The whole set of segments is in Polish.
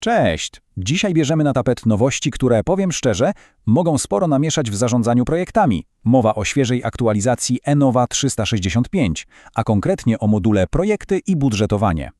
Cześć! Dzisiaj bierzemy na tapet nowości, które, powiem szczerze, mogą sporo namieszać w zarządzaniu projektami. Mowa o świeżej aktualizacji Enova 365, a konkretnie o module projekty i budżetowanie.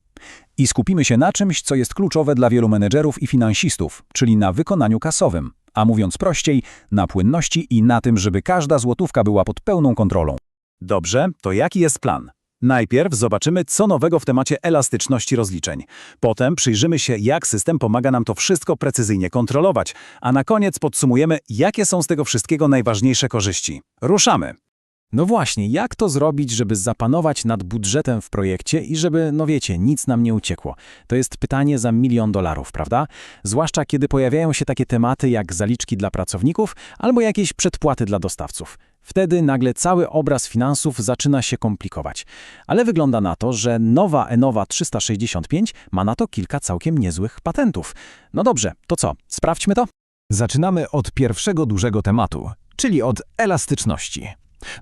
I skupimy się na czymś, co jest kluczowe dla wielu menedżerów i finansistów, czyli na wykonaniu kasowym. A mówiąc prościej, na płynności i na tym, żeby każda złotówka była pod pełną kontrolą. Dobrze, to jaki jest plan? Najpierw zobaczymy, co nowego w temacie elastyczności rozliczeń. Potem przyjrzymy się, jak system pomaga nam to wszystko precyzyjnie kontrolować, a na koniec podsumujemy, jakie są z tego wszystkiego najważniejsze korzyści. Ruszamy! No właśnie, jak to zrobić, żeby zapanować nad budżetem w projekcie i żeby, no wiecie, nic nam nie uciekło? To jest pytanie za milion dolarów, prawda? Zwłaszcza kiedy pojawiają się takie tematy jak zaliczki dla pracowników albo jakieś przedpłaty dla dostawców. Wtedy nagle cały obraz finansów zaczyna się komplikować. Ale wygląda na to, że nowa Enova 365 ma na to kilka całkiem niezłych patentów. No dobrze, to co? Sprawdźmy to? Zaczynamy od pierwszego dużego tematu, czyli od elastyczności.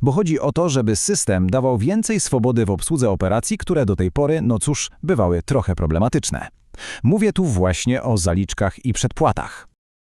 Bo chodzi o to, żeby system dawał więcej swobody w obsłudze operacji, które do tej pory, no cóż, bywały trochę problematyczne. Mówię tu właśnie o zaliczkach i przedpłatach.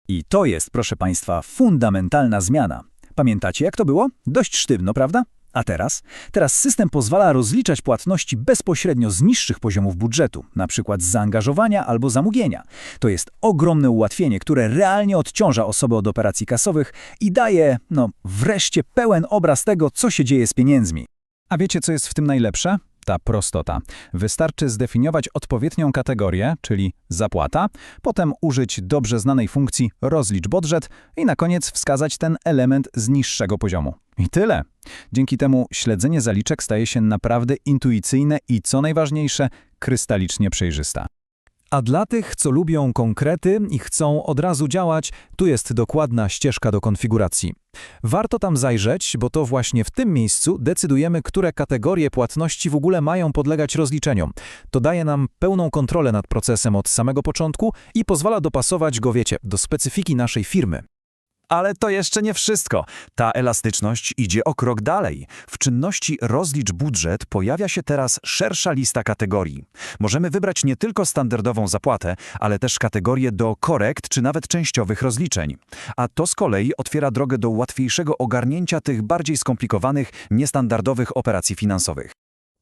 I to jest, proszę Państwa, fundamentalna zmiana. Pamiętacie, jak to było? Dość sztywno, prawda? A teraz? Teraz system pozwala rozliczać płatności bezpośrednio z niższych poziomów budżetu, przykład z zaangażowania albo zamówienia. To jest ogromne ułatwienie, które realnie odciąża osoby od operacji kasowych i daje, no, wreszcie pełen obraz tego, co się dzieje z pieniędzmi. A wiecie, co jest w tym najlepsze? Ta prostota. Wystarczy zdefiniować odpowiednią kategorię, czyli zapłata, potem użyć dobrze znanej funkcji rozlicz budżet i na koniec wskazać ten element z niższego poziomu. I tyle. Dzięki temu śledzenie zaliczek staje się naprawdę intuicyjne i co najważniejsze, krystalicznie przejrzysta. A dla tych, co lubią konkrety i chcą od razu działać, tu jest dokładna ścieżka do konfiguracji. Warto tam zajrzeć, bo to właśnie w tym miejscu decydujemy, które kategorie płatności w ogóle mają podlegać rozliczeniom. To daje nam pełną kontrolę nad procesem od samego początku i pozwala dopasować go, wiecie, do specyfiki naszej firmy. Ale to jeszcze nie wszystko. Ta elastyczność idzie o krok dalej. W czynności rozlicz budżet pojawia się teraz szersza lista kategorii. Możemy wybrać nie tylko standardową zapłatę, ale też kategorie do korekt czy nawet częściowych rozliczeń. A to z kolei otwiera drogę do łatwiejszego ogarnięcia tych bardziej skomplikowanych, niestandardowych operacji finansowych.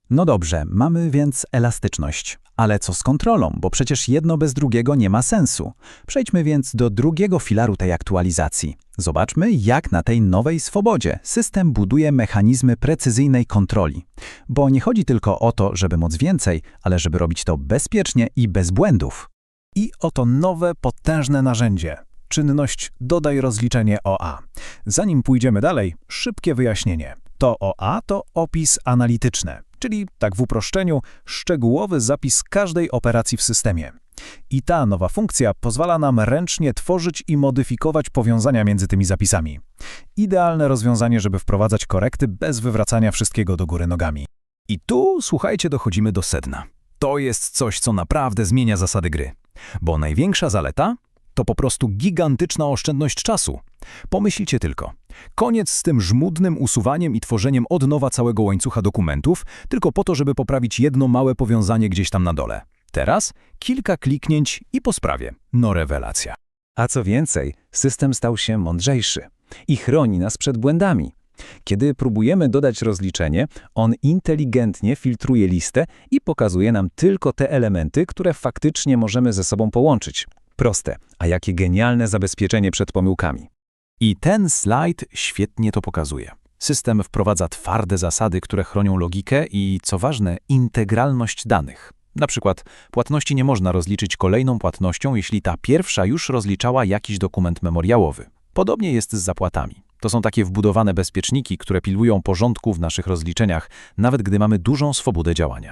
No dobrze, mamy więc elastyczność. Ale co z kontrolą, bo przecież jedno bez drugiego nie ma sensu. Przejdźmy więc do drugiego filaru tej aktualizacji. Zobaczmy, jak na tej nowej swobodzie system buduje mechanizmy precyzyjnej kontroli. Bo nie chodzi tylko o to, żeby móc więcej, ale żeby robić to bezpiecznie i bez błędów. I oto nowe, potężne narzędzie. Czynność Dodaj rozliczenie OA. Zanim pójdziemy dalej, szybkie wyjaśnienie. To OA to opis analityczny, czyli tak w uproszczeniu szczegółowy zapis każdej operacji w systemie. I ta nowa funkcja pozwala nam ręcznie tworzyć i modyfikować powiązania między tymi zapisami. Idealne rozwiązanie, żeby wprowadzać korekty bez wywracania wszystkiego do góry nogami. I tu, słuchajcie, dochodzimy do sedna. To jest coś, co naprawdę zmienia zasady gry. Bo największa zaleta to po prostu gigantyczna oszczędność czasu. Pomyślcie tylko. Koniec z tym żmudnym usuwaniem i tworzeniem od nowa całego łańcucha dokumentów, tylko po to, żeby poprawić jedno małe powiązanie gdzieś tam na dole. Teraz kilka kliknięć i po sprawie. No rewelacja. A co więcej, system stał się mądrzejszy i chroni nas przed błędami. Kiedy próbujemy dodać rozliczenie, on inteligentnie filtruje listę i pokazuje nam tylko te elementy, które faktycznie możemy ze sobą połączyć. Proste, a jakie genialne zabezpieczenie przed pomyłkami. I ten slajd świetnie to pokazuje. System wprowadza twarde zasady, które chronią logikę i, co ważne, integralność danych. Na przykład płatności nie można rozliczyć kolejną płatnością, jeśli ta pierwsza już rozliczała jakiś dokument memoriałowy. Podobnie jest z zapłatami. To są takie wbudowane bezpieczniki, które pilują porządku w naszych rozliczeniach, nawet gdy mamy dużą swobodę działania.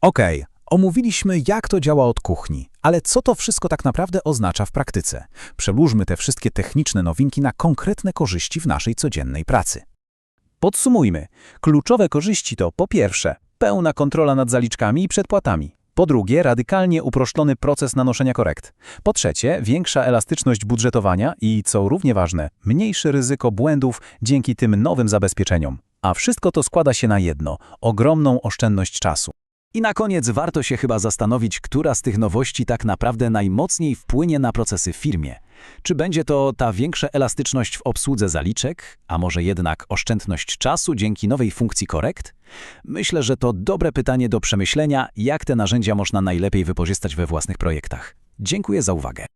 Okej, omówiliśmy jak to działa od kuchni, ale co to wszystko tak naprawdę oznacza w praktyce? Przełóżmy te wszystkie techniczne nowinki na konkretne korzyści w naszej codziennej pracy. Podsumujmy. Kluczowe korzyści to po pierwsze, pełna kontrola nad zaliczkami i przedpłatami. Po drugie, radykalnie uproszczony proces nanoszenia korekt. Po trzecie, większa elastyczność budżetowania i, co równie ważne, mniejsze ryzyko błędów dzięki tym nowym zabezpieczeniom. A wszystko to składa się na jedno – ogromną oszczędność czasu. I na koniec warto się chyba zastanowić, która z tych nowości tak naprawdę najmocniej wpłynie na procesy w firmie. Czy będzie to ta większa elastyczność w obsłudze zaliczek, a może jednak oszczędność czasu dzięki nowej funkcji korekt? Myślę, że to dobre pytanie do przemyślenia, jak te narzędzia można najlepiej wykorzystać we własnych projektach. Dziękuję za uwagę.